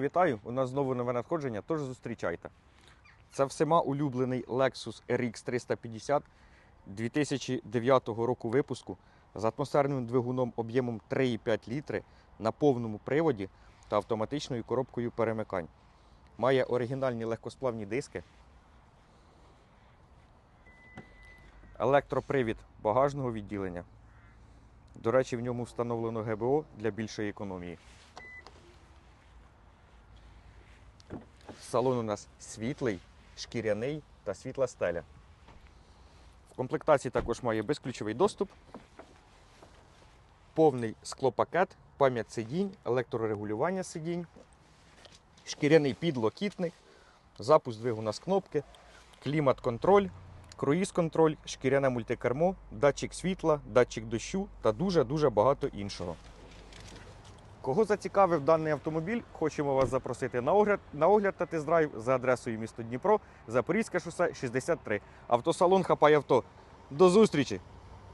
Вітаю! У нас знову нове надходження, тож зустрічайте. Це всіма улюблений Lexus RX 350 2009 року випуску з атмосферним двигуном об'ємом 3,5 літри на повному приводі та автоматичною коробкою перемикань. Має оригінальні легкосплавні диски, електропривід багажного відділення. До речі, в ньому встановлено ГБО для більшої економії. Салон у нас світлий, шкіряний та світла стеля. В комплектації також має безключовий доступ, повний склопакет, пам'ять сидінь, електрорегулювання сидінь, шкіряний підлокітник, запуск двигуна з кнопки, клімат-контроль, круїз-контроль, шкіряне мультикермо, датчик світла, датчик дощу та дуже-дуже багато іншого. Кого зацікавив даний автомобіль, хочемо вас запросити на огляд, на огляд та тест-драйв за адресою місто Дніпро, Запорізьке шосе 63. Автосалон Хапай авто. До зустрічі!